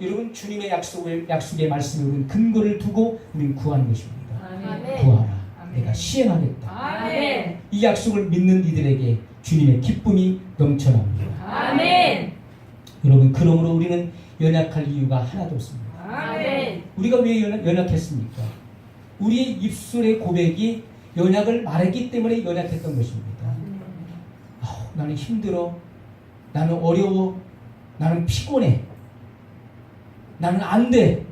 여러분 주님의 약속을 약속의 말씀에 우리는 근거를 두고 우리는 구하는 것입니다. 아멘. 구하라. 아멘. 내가 시행하겠다. 아멘. 이 약속을 믿는 이들에게 주님의 기쁨이 넘쳐납니다. 아멘. 여러분 그러므로 우리는 연약할 이유가 하나도 없습니다. 아멘. 우리가 왜 연약, 연약했습니까? 우리의 입술의 고백이 연약을 말했기 때문에 연약했던 것입니다. 아우, 나는 힘들어. 나는 어려워. 나는 피곤해. 나는 안 돼.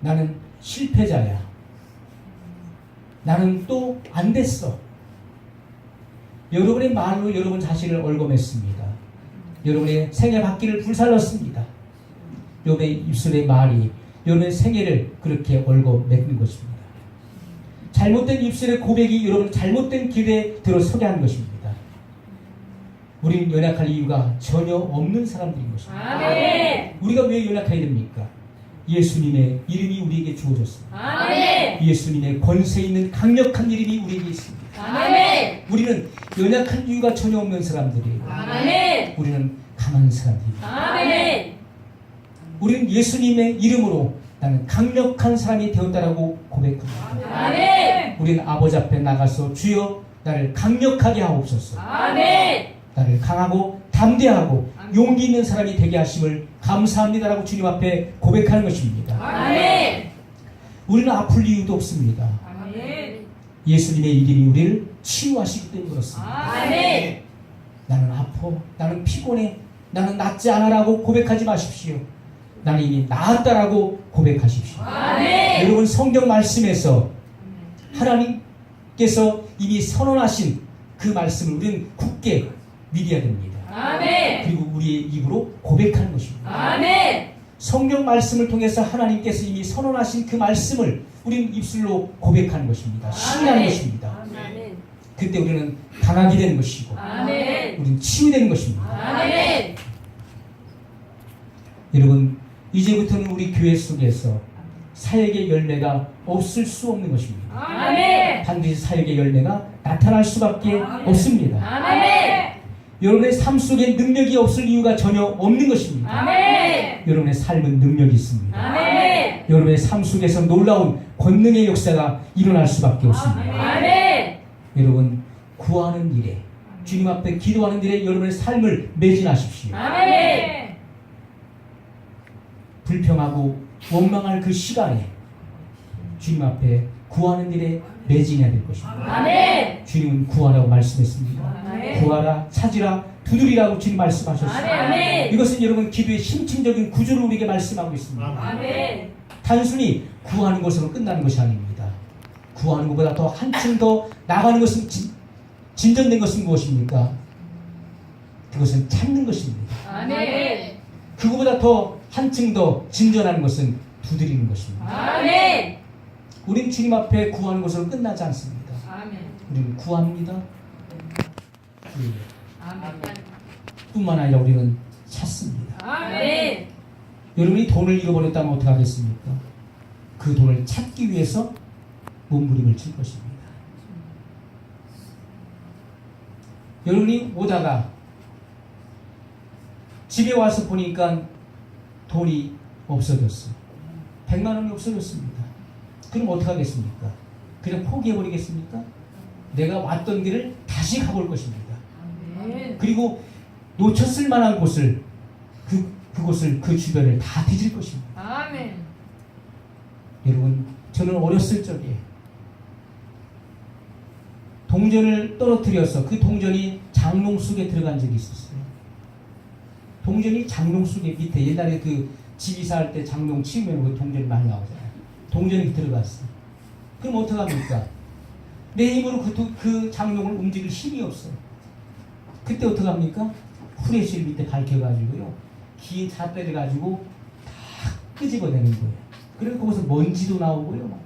나는 실패자야. 나는 또 안 됐어. 여러분의 말로 여러분 자신을 얼검했습니다. 여러분의 생애 바퀴를 불살랐습니다. 여러분의 입술의 말이 여러분의 생애를 그렇게 얼거매는 것입니다. 잘못된 입술의 고백이 여러분 잘못된 길에 들어 서게 하는 것입니다. 우리는 연약할 이유가 전혀 없는 사람들인 것입니다. 아멘. 우리가 왜 연약해야 됩니까? 예수님의 이름이 우리에게 주어졌습니다. 아멘. 예수님의 권세 있는 강력한 이름이 우리에게 있습니다. 아멘. 우리는 연약한 이유가 전혀 없는 사람들이에요. 아멘. 우리는 강한 사람들입니다. 아멘. 우리는 예수님의 이름으로 나는 강력한 사람이 되었다라고 고백합니다. 아멘. 우리는 아버지 앞에 나가서 주여 나를 강력하게 하옵소서. 아멘. 나를 강하고 담대하고 용기 있는 사람이 되게 하심을 감사합니다라고 주님 앞에 고백하는 것입니다. 아멘. 우리는 아플 이유도 없습니다. 아멘. 예수님의 이름이 우리를 치유하시기 때문에 그렇습니다. 아멘. 나는 아파. 나는 피곤해. 나는 낫지 않아라고 고백하지 마십시오. 나는 이미 나았다라고 고백하십시오. 아멘. 여러분 성경 말씀에서 하나님께서 이미 선언하신 그 말씀을 우리는 굳게 믿어야 됩니다. 아멘. 그리고 우리의 입으로 고백하는 것입니다. 아멘. 성경 말씀을 통해서 하나님께서 이미 선언하신 그 말씀을 우리는 입술로 고백하는 것입니다. 신뢰하는. 것입니다. 아멘. 그때 우리는 강하게 되는 것이고 아멘. 우리는 치유되는 것입니다. 아멘. 여러분 이제부터는 우리 교회 속에서 사역의 열매가 없을 수 없는 것입니다. 아멘. 반드시 사역의 열매가 나타날 수밖에 아멘. 없습니다. 아멘. 여러분의 삶 속에 능력이 없을 이유가 전혀 없는 것입니다. 아멘. 여러분의 삶은 능력이 있습니다. 아멘. 여러분의 삶 속에서 놀라운 권능의 역사가 일어날 수밖에 없습니다. 아멘. 여러분 구하는 일에 주님 앞에 기도하는 일에 여러분의 삶을 매진하십시오. 아멘. 불평하고 원망할 그 시간에 주님 앞에 구하는 일에 매진해야 될 것입니다. 아멘. 주님은 구하라고 말씀했습니다. 아멘. 구하라, 찾으라, 두드리라고 주님 말씀하셨습니다. 아멘. 이것은 여러분 기도의 심층적인 구조를 우리에게 말씀하고 있습니다. 아멘. 단순히 구하는 것으로 끝나는 것이 아닙니다. 구하는 것보다 더 한층 더 나가는 것은 진, 진전된 것은 무엇입니까? 그것은 찾는 것입니다. 아멘. 그거보다 더 한층 더 진전하는 것은 두드리는 것입니다. 아멘. 우리는 주님 앞에 구하는 것으로 끝나지 않습니다. 아멘. 우리는 구합니다. 예. 아멘. 뿐만 아니라 우리는 찾습니다. 아멘. 여러분이 돈을 잃어버렸다면 어떻게 하겠습니까? 그 돈을 찾기 위해서 몸부림을 칠 것입니다. 여러분이 오다가 집에 와서 보니까 돈이 없어졌어요. 100만 원이 없어졌습니다. 그럼 어떻게 하겠습니까? 그냥 포기해버리겠습니까? 내가 왔던 길을 다시 가볼 것입니다. 그리고 놓쳤을 만한 곳을 그 그곳을 그 주변을 다 뒤질 것입니다. 아멘. 여러분 저는 어렸을 적에 동전을 떨어뜨려서 그 동전이 장롱 속에 들어간 적이 있었어요. 동전이 장롱 속에 밑에 옛날에 그 집 이사 할 때 장롱 치우면 그 동전이 많이 나오잖아요. 동전이 들어갔어. 그럼 어떡합니까? 내 힘으로 그, 도- 그 장롱을 움직일 힘이 없어. 그때 어떡합니까? 후레쉬를 밑에 밝혀가지고요. 긴 잣대를 가지고 다 끄집어내는 거예요. 그리고 거기서 먼지도 나오고요. 막다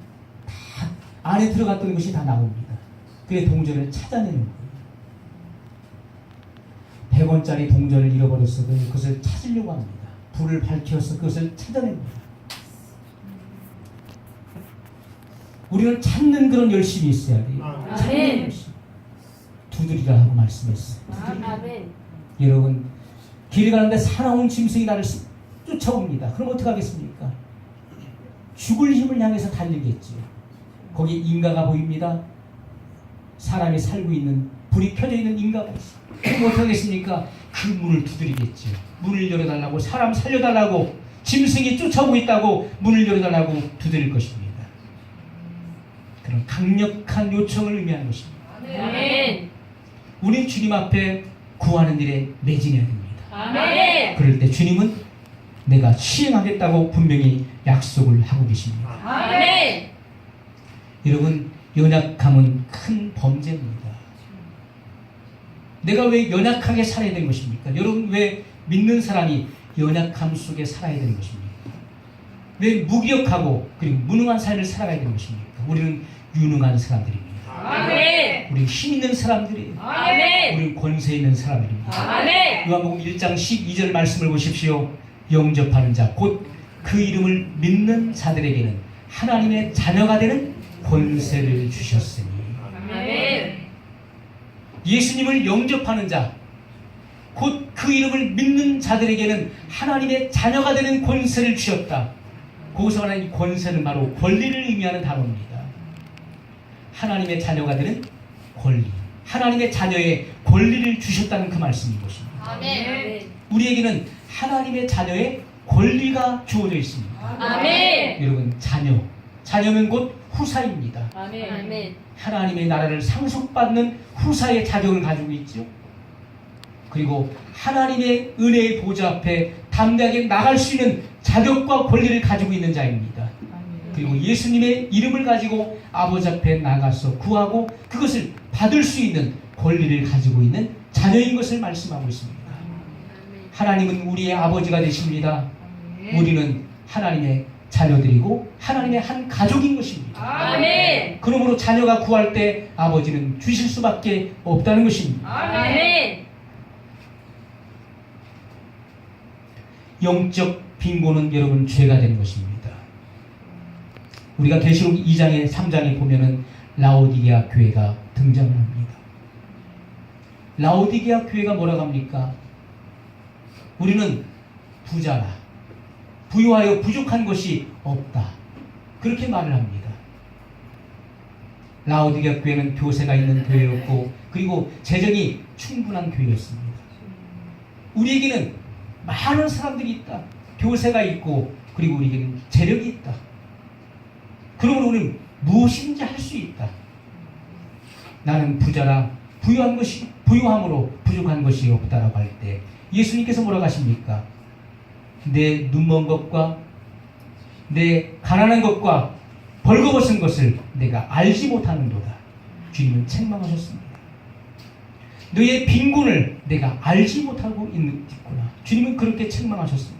안에 들어갔던 것이 다 나옵니다. 그래 동전을 찾아내는 거예요. 100원짜리 동전을 잃어버렸어도 그것을 찾으려고 합니다. 불을 밝혀서 그것을 찾아냅니다. 우리는 찾는 그런 열심이 있어야 돼요. 찾는 아멘. 열심. 두드리라 하고 말씀했어요. 아멘. 여러분 길 가는데 사나운 짐승이 나를 쫓아 쫓아옵니다. 그럼 어떻게 하겠습니까? 죽을 힘을 향해서 달리겠지요. 거기 인가가 보입니다. 사람이 살고 있는 불이 켜져 있는 인가가 있어. 그럼 어떻게 하겠습니까? 그 문을 두드리겠지요. 문을 열어달라고 사람 살려달라고 짐승이 쫓아오고 있다고 문을 열어달라고 두드릴 것입니다. 그런 강력한 요청을 의미하는 것입니다. 아멘. 우리 주님 앞에 구하는 일에 매진해야 됩니다. 아멘. 그럴 때 주님은 내가 시행하겠다고 분명히 약속을 하고 계십니다. 아멘. 여러분 연약함은 큰 범죄입니다. 내가 왜 연약하게 살아야 되는 것입니까? 여러분 왜 믿는 사람이 연약함 속에 살아야 되는 것입니까? 왜 무기력하고 그리고 무능한 삶을 살아가야 되는 것입니까? 우리는 유능한 사람들입니다. 아멘. 우리 힘 있는 사람들이에요. 아멘. 우리 권세 있는 사람들입니다. 아멘. 요한복음 1장 12절 말씀을 보십시오. 영접하는 자, 곧 그 이름을 믿는 자들에게는 하나님의 자녀가 되는 권세를 주셨으니. 아멘. 예수님을 영접하는 자, 곧 그 이름을 믿는 자들에게는 하나님의 자녀가 되는 권세를 주셨다. 거기서 말하는 이 권세는 바로 권리를 의미하는 단어입니다. 하나님의 자녀가 되는 권리. 하나님의 자녀의 권리를 주셨다는 그 말씀인 것입니다. 아멘. 우리에게는 하나님의 자녀의 권리가 주어져 있습니다. 아멘. 여러분, 자녀. 자녀는 곧 후사입니다. 아멘. 하나님의 나라를 상속받는 후사의 자격을 가지고 있죠. 그리고 하나님의 은혜의 보좌 앞에 담대하게 나갈 수 있는 자격과 권리를 가지고 있는 자입니다. 그리고 예수님의 이름을 가지고 아버지 앞에 나가서 구하고 그것을 받을 수 있는 권리를 가지고 있는 자녀인 것을 말씀하고 있습니다. 하나님은 우리의 아버지가 되십니다. 우리는 하나님의 자녀들이고 하나님의 한 가족인 것입니다. 아멘. 그러므로 자녀가 구할 때 아버지는 주실 수밖에 없다는 것입니다. 아멘. 영적 빈곤은 여러분 죄가 되는 것입니다. 우리가 계시록 2장에 3장에 보면은 라오디게아 교회가 등장을 합니다. 라오디게아 교회가 뭐라고 합니까? 우리는 부자라. 부유하여 부족한 것이 없다. 그렇게 말을 합니다. 라오디게아 교회는 교세가 있는 교회였고 그리고 재정이 충분한 교회였습니다. 우리에게는 많은 사람들이 있다. 교세가 있고 그리고 우리에게는 재력이 있다. 그러므로 우리는 무엇이든지 할 수 있다. 나는 부자라 부유한 것이 부유함으로 부족한 것이 없다라고 할 때 예수님께서 뭐라고 하십니까? 내 눈먼 것과 내 가난한 것과 벌거벗은 것을 내가 알지 못하는도다. 주님은 책망하셨습니다. 너의 빈곤을 내가 알지 못하고 있구나. 주님은 그렇게 책망하셨습니다.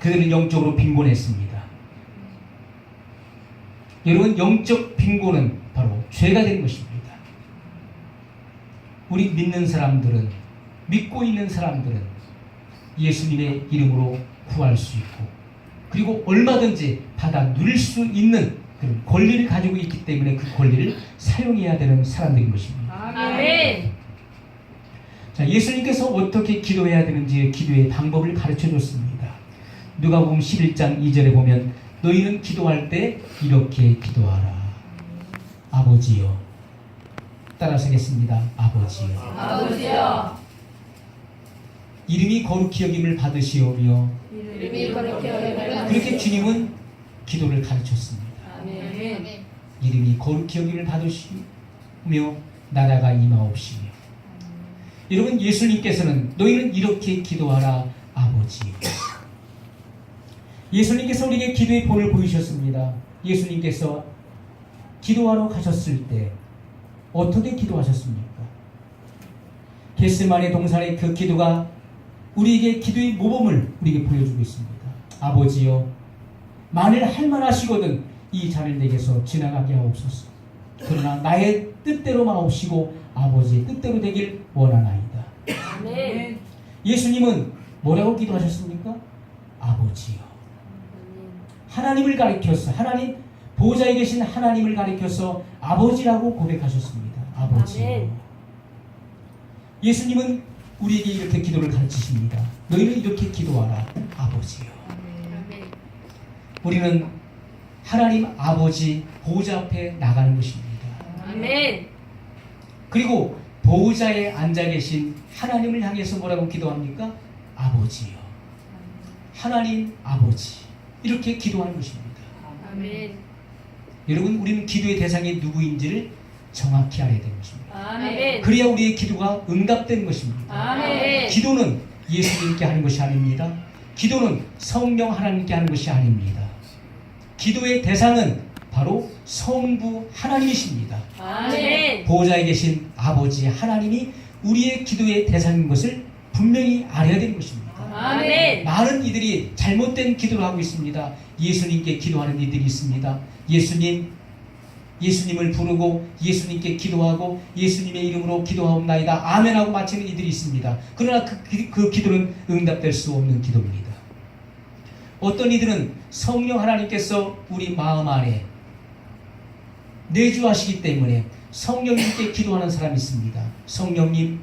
그들은 영적으로 빈곤했습니다. 여러분, 영적 빈곤은 바로 죄가 되는 것입니다. 우리 믿는 사람들은, 믿고 있는 사람들은 예수님의 이름으로 구할 수 있고, 그리고 얼마든지 받아 누릴 수 있는 그런 권리를 가지고 있기 때문에 그 권리를 사용해야 되는 사람들인 것입니다. 아멘. 자, 예수님께서 어떻게 기도해야 되는지 기도의 방법을 가르쳐 줬습니다. 누가복음 11장 2절에 보면 너희는 기도할 때 이렇게 기도하라. 아버지여. 따라서 하겠습니다. 아버지여. 아버지여. 이름이 거룩히 여김을 받으시오며 이름이 그렇게 여기면 그렇게 주님은 기도를 가르쳤습니다. 아멘. 이름이 거룩히 여김을 받으시며 나라가 임하옵시며 여러분 예수님께서는 너희는 이렇게 기도하라 아버지 예수님께서 우리에게 기도의 본을 보이셨습니다 예수님께서 기도하러 가셨을 때 어떻게 기도하셨습니까? 게스만의 동산의 그 기도가 우리에게 기도의 모범을 우리에게 보여주고 있습니다 아버지여 만일 할만하시거든 이 잔을 내게서 지나가게 하옵소서. 그러나 나의 뜻대로 마옵시고 아버지의 뜻대로 되길 원하나이다. 아멘. 예수님은 뭐라고 기도하셨습니까? 아버지요. 하나님을 가리켜서 하나님 보호자에 계신 하나님을 가리켜서 아버지라고 고백하셨습니다. 아버지요. 아멘. 예수님은 우리에게 이렇게 기도를 가르치십니다. 너희는 이렇게 기도하라. 아버지요. 아멘. 우리는 하나님 아버지 보호자 앞에 나가는 것입니다. 아멘. 그리고 보호자에 앉아 계신 하나님을 향해서 뭐라고 기도합니까? 아버지요. 하나님 아버지. 이렇게 기도하는 것입니다. 아멘. 여러분, 우리는 기도의 대상이 누구인지를 정확히 알아야 되는 것입니다. 아멘. 그래야 우리의 기도가 응답되는 것입니다. 아멘. 기도는 예수님께 하는 것이 아닙니다. 기도는 성령 하나님께 하는 것이 아닙니다. 기도의 대상은 바로 성부 하나님이십니다. 아멘. 보호자에 계신 아버지 하나님이 우리의 기도의 대상인 것을 분명히 알아야 되는 것입니다. 아멘. 많은 이들이 잘못된 기도를 하고 있습니다. 예수님께 기도하는 이들이 있습니다. 예수님, 예수님을 부르고 예수님께 기도하고 예수님의 이름으로 기도하옵나이다. 아멘하고 마치는 이들이 있습니다. 그러나 그, 기- 그 기도는 응답될 수 없는 기도입니다. 어떤 이들은 성령 하나님께서 우리 마음 안에 내주하시기 때문에 성령님께 기도하는 사람이 있습니다. 성령님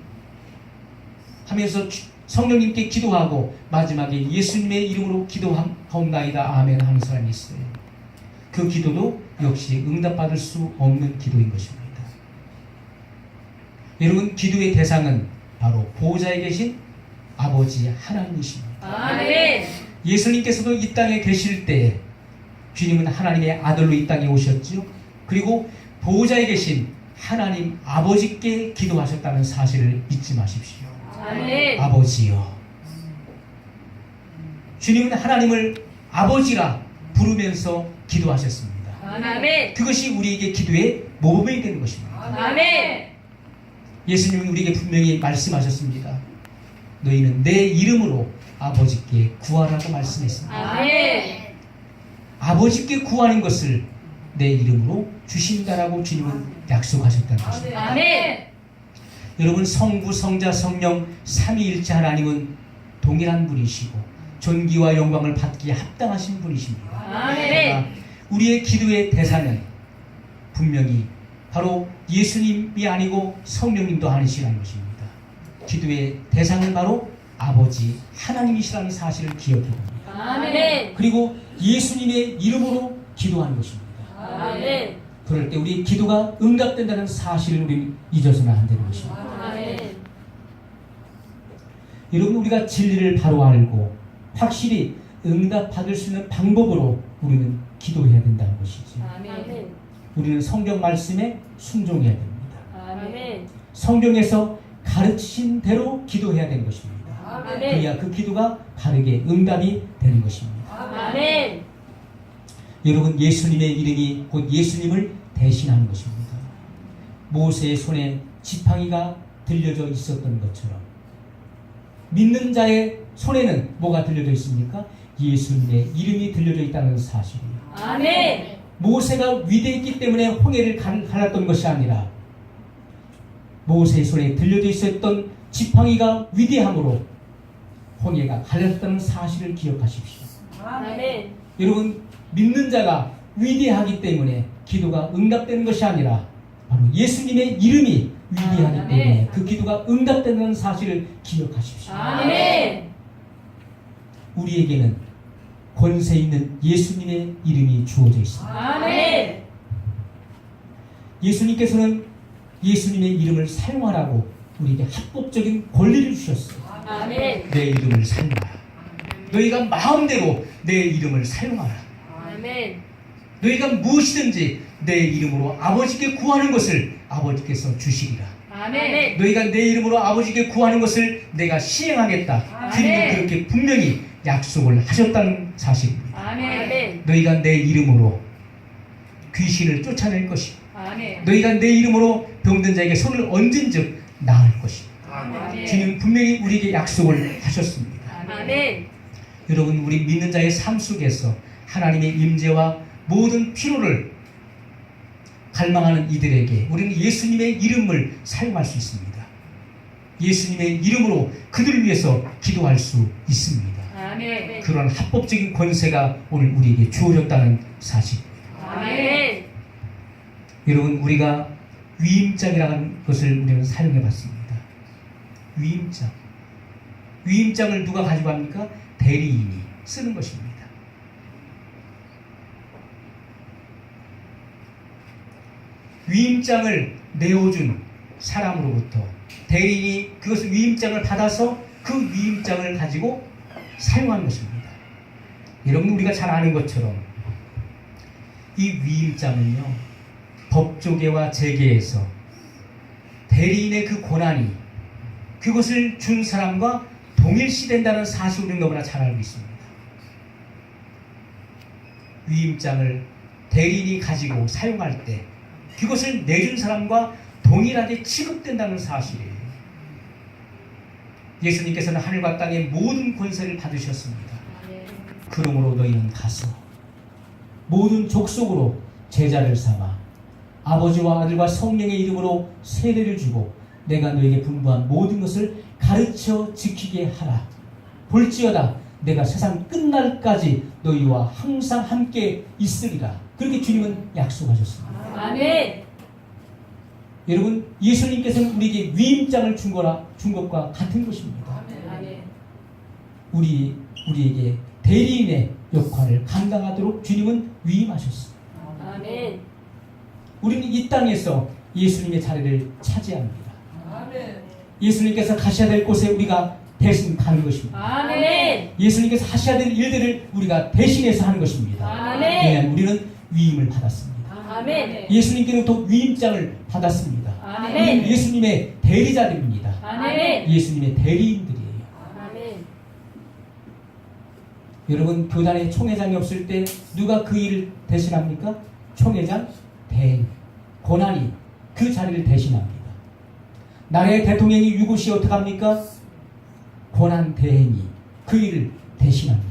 하면서 주- 성령님께 기도하고 마지막에 예수님의 이름으로 기도하옵나이다 아멘 하는 사람이 있어요. 그 기도도 역시 응답받을 수 없는 기도인 것입니다. 여러분 기도의 대상은 바로 보호자에 계신 아버지 하나님이십니다. 아멘. 예수님께서도 이 땅에 계실 때 주님은 하나님의 아들로 이 땅에 오셨죠. 그리고 보호자에 계신 하나님 아버지께 기도하셨다는 사실을 잊지 마십시오. 아멘. 아버지요. 주님은 하나님을 아버지라 부르면서 기도하셨습니다. 아멘. 그것이 우리에게 기도의 모범이 되는 것입니다. 아멘. 예수님은 우리에게 분명히 말씀하셨습니다. 너희는 내 이름으로 아버지께 구하라고 말씀했습니다. 아멘. 아버지께 구하는 것을 내 이름으로 주신다라고 주님은 약속하셨다는 것입니다. 아멘. 여러분 성부 성자 성령 삼위일체 하나님은 동일한 분이시고 존귀와 영광을 받기에 합당하신 분이십니다. 아멘. 그러나 우리의 기도의 대상은 분명히 바로 예수님이 아니고 성령님도 아니시라는 것입니다. 기도의 대상은 바로 아버지 하나님이시라는 사실을 기억해 봅니다. 아멘. 그리고 예수님의 이름으로 기도하는 것입니다. 아멘. 그럴 때 우리 기도가 응답된다는 사실을 우리는 잊어서는 안 되는 것입니다. 여러분 우리가 진리를 바로 알고 확실히 응답받을 수 있는 방법으로 우리는 기도해야 된다는 것이지. 아멘. 우리는 성경 말씀에 순종해야 됩니다. 아멘. 성경에서 가르치신 대로 기도해야 되는 것입니다. 아멘. 그래야 그 기도가 바르게 응답이 되는 것입니다. 아멘. 여러분 예수님의 이름이 곧 예수님을 대신하는 것입니다. 모세의 손에 지팡이가 들려져 있었던 것처럼 믿는 자의 손에는 뭐가 들려져 있습니까? 예수님의 이름이 들려져 있다는 사실이에요. 아멘. 모세가 위대했기 때문에 홍해를 갈- 갈랐던 것이 아니라 모세의 손에 들려져 있었던 지팡이가 위대함으로 홍해가 갈렸다는 사실을 기억하십시오. 아멘. 여러분 믿는 자가 위대하기 때문에 기도가 응답되는 것이 아니라 바로 예수님의 이름이 위대하기. 때문에 그 기도가 응답되는 사실을 기억하십시오. 아멘. 우리에게는 권세 있는 예수님의 이름이 주어져 있습니다. 아멘. 예수님께서는 예수님의 이름을 사용하라고 우리에게 합법적인 권리를 주셨어요. 아멘. 내 이름을 사용하라. 너희가 마음대로 내 이름을 사용하라. 아멘. 너희가 무엇이든지 내 이름으로 아버지께 구하는 것을 아버지께서 주시리라. 아멘. 너희가 내 이름으로 아버지께 구하는 것을 내가 시행하겠다. 주님은. 그렇게 분명히 약속을 하셨다는 사실입니다. 아멘. 너희가 내 이름으로 귀신을 쫓아낼 것이고 아멘. 너희가 내 이름으로 병든 자에게 손을 얹은즉 나을 것이고 아멘. 주님 분명히 우리에게 약속을 하셨습니다. 아멘. 여러분 우리 믿는 자의 삶 속에서 하나님의 임재와 모든 피로를 갈망하는 이들에게 우리는 예수님의 이름을 사용할 수 있습니다. 예수님의 이름으로 그들을 위해서 기도할 수 있습니다. 아멘. 그런 합법적인 권세가 오늘 우리에게 주어졌다는 사실입니다. 아멘. 여러분 우리가 위임장이라는 것을 우리는 사용해 봤습니다. 위임장. 위임장을 누가 가지고 합니까? 대리인이 쓰는 것입니다. 위임장을 내어준 사람으로부터 대리인이 그것을 위임장을 받아서 그 위임장을 가지고 사용한 것입니다. 여러분 우리가 잘 아는 것처럼 이 위임장은요 법조계와 재계에서 대리인의 그 고난이 그것을 준 사람과 동일시된다는 사실을 너무나 잘 알고 있습니다. 위임장을 대리인이 가지고 사용할 때 그것을 내준 사람과 동일하게 취급된다는 사실이에요. 예수님께서는 하늘과 땅의 모든 권세를 받으셨습니다. 그러므로 너희는 가서 모든 족속으로 제자를 삼아 아버지와 아들과 성령의 이름으로 세례를 주고 내가 너에게 분부한 모든 것을 가르쳐 지키게 하라. 볼지어다 내가 세상 끝날까지 너희와 항상 함께 있으리라. 그렇게 주님은 약속하셨습니다. 아멘. 여러분 예수님께서는 우리에게 위임장을 준 거라 준 것과 같은 것입니다. 아멘. 우리 우리에게 대리인의 역할을 감당하도록 주님은 위임하셨습니다. 아멘. 우리는 이 땅에서 예수님의 자리를 차지합니다. 아멘. 예수님께서 가셔야 될 곳에 우리가 대신 가는 것입니다. 아멘. 예수님께서 하셔야 될 일들을 우리가 대신해서 하는 것입니다. 아멘. 왜냐하면 우리는 위임을 받았습니다. 아멘. 예수님께로부터 위임장을 받았습니다. 아멘. 예수님의 대리자들입니다. 아멘. 예수님의 대리인들이에요. 아멘. 여러분 교단에 총회장이 없을 때 누가 그 일을 대신합니까? 총회장 대행 고난이 그 자리를 대신합니다. 나라의 대통령이 유고시 어떻게 합니까? 고난 대행이 그 일을 대신합니다.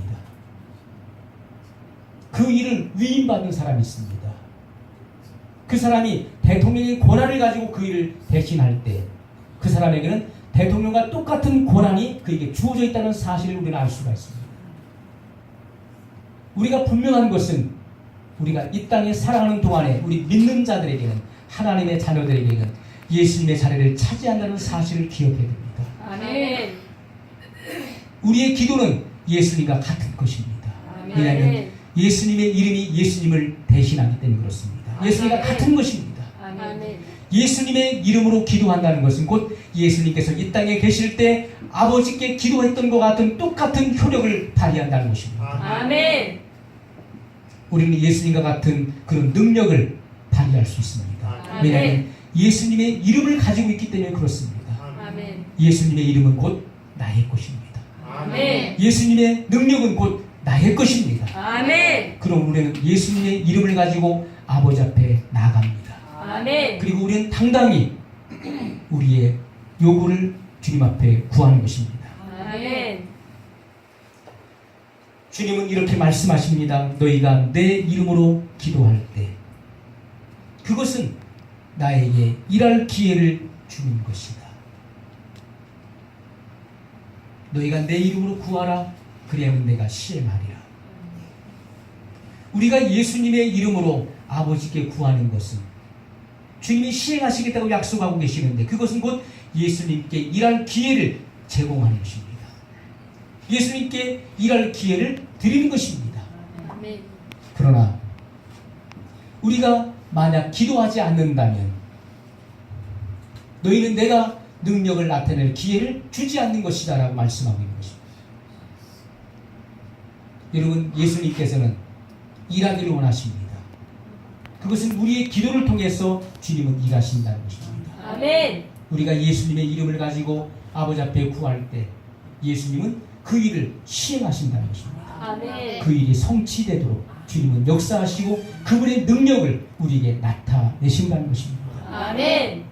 그 일을 위임받는 사람이 있습니다. 그 사람이 대통령의 고난을 가지고 그 일을 대신할 때 그 사람에게는 대통령과 똑같은 고난이 그에게 주어져 있다는 사실을 우리는 알 수가 있습니다. 우리가 분명한 것은 우리가 이 땅에 살아가는 동안에 우리 믿는 자들에게는 하나님의 자녀들에게는 예수님의 자리를 차지한다는 사실을 기억해야 됩니다. 아멘. 우리의 기도는 예수님과 같은 것입니다. 왜냐하면 아멘. 예수님의 이름이 예수님을 대신하기 때문에 그렇습니다. 예수님과. 같은 것입니다. 아멘. 예수님의 이름으로 기도한다는 것은 곧 예수님께서 이 땅에 계실 때 아버지께 기도했던 것 같은 똑같은 효력을 발휘한다는 것입니다. 아멘. 우리는 예수님과 같은 그런 능력을 발휘할 수 있습니다. 왜냐하면 예수님의 이름을 가지고 있기 때문에 그렇습니다. 아멘. 예수님의 이름은 곧 나의 것입니다. 아멘. 예수님의 능력은 곧 나의 것입니다. 아멘. 그럼 우리는 예수님의 이름을 가지고 아버지 앞에 나갑니다. 아멘. 그리고 우리는 당당히 우리의 요구를 주님 앞에 구하는 것입니다. 아멘. 주님은 이렇게 말씀하십니다. 너희가 내 이름으로 기도할 때 그것은 나에게 일할 기회를 주는 것이다. 너희가 내 이름으로 구하라. 그리하면 내가 시행하리라. 우리가 예수님의 이름으로 아버지께 구하는 것은 주님이 시행하시겠다고 약속하고 계시는데 그것은 곧 예수님께 일할 기회를 제공하는 것입니다. 예수님께 일할 기회를 드리는 것입니다. 그러나 우리가 만약 기도하지 않는다면 너희는 내가 능력을 나타낼 기회를 주지 않는 것이다라고 말씀하고 있는 것입니다. 여러분 예수님께서는 일하기를 원하십니다. 그것은 우리의 기도를 통해서 주님은 일하신다는 것입니다. 아멘. 우리가 예수님의 이름을 가지고 아버지 앞에 구할 때 예수님은 그 일을 시행하신다는 것입니다. 아멘. 그 일이 성취되도록 주님은 역사하시고 그분의 능력을 우리에게 나타내신다는 것입니다. 아멘.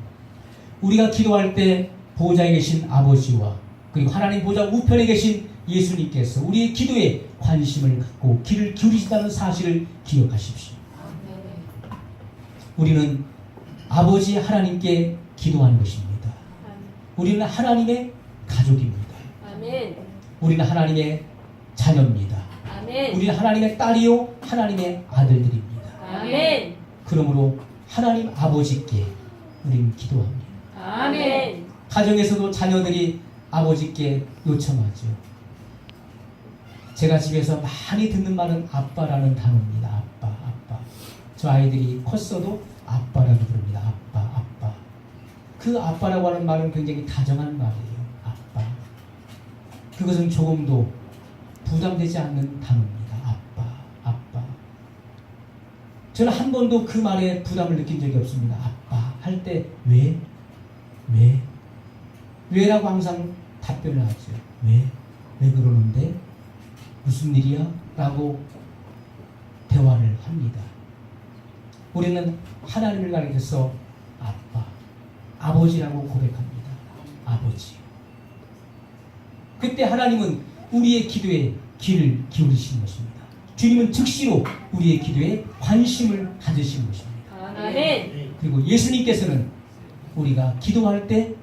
우리가 기도할 때 보좌에 계신 아버지와 그리고 하나님 보좌 우편에 계신 예수님께서 우리의 기도에 관심을 갖고 귀를 기울이신다는 사실을 기억하십시오. 우리는 아버지 하나님께 기도하는 것입니다. 우리는 하나님의 가족입니다. 우리는 하나님의 자녀입니다. 우리는 하나님의 딸이요 하나님의 아들들입니다. 그러므로 하나님 아버지께 우리는 기도합니다. 아멘. 가정에서도 자녀들이 아버지께 요청하죠. 제가 집에서 많이 듣는 말은 아빠라는 단어입니다. 아빠, 아빠. 저 아이들이 컸어도 아빠라고 부릅니다. 아빠, 아빠. 그 아빠라고 하는 말은 굉장히 다정한 말이에요. 아빠. 그것은 조금도 부담되지 않는 단어입니다. 아빠, 아빠. 저는 한 번도 그 말에 부담을 느낀 적이 없습니다. 아빠 할 때 왜? 왜? 왜라고 항상 답변을 하죠. 왜? 왜 그러는데? 무슨 일이야? 라고 대화를 합니다. 우리는 하나님을 가리켜서 아빠, 아버지라고 고백합니다. 아버지. 그때 하나님은 우리의 기도에 귀를 기울이신 것입니다. 주님은 즉시로 우리의 기도에 관심을 가지신 것입니다. 아멘. 그리고 예수님께서는 우리가 기도할 때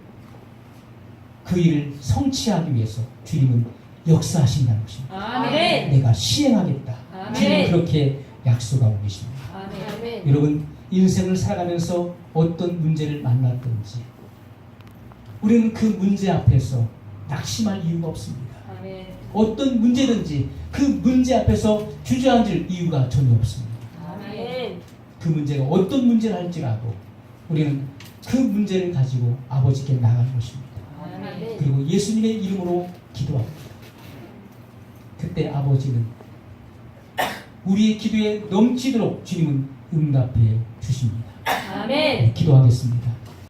그 일을 성취하기 위해서 주님은 역사하신다는 것입니다. 아멘. 내가 시행하겠다. 주님은 그렇게 약속하고 계십니다. 아멘. 여러분 인생을 살아가면서 어떤 문제를 만났든지 우리는 그 문제 앞에서 낙심할 이유가 없습니다. 아멘. 어떤 문제든지 그 문제 앞에서 주저앉을 이유가 전혀 없습니다. 아멘. 그 문제가 어떤 문제를 할지라도 우리는 그 문제를 가지고 아버지께 나가는 것입니다. 아멘. 그리고 예수님의 이름으로 기도합니다. 그때 아버지는 우리의 기도에 넘치도록 주님은 응답해 주십니다. 아멘. 네, 기도하겠습니다.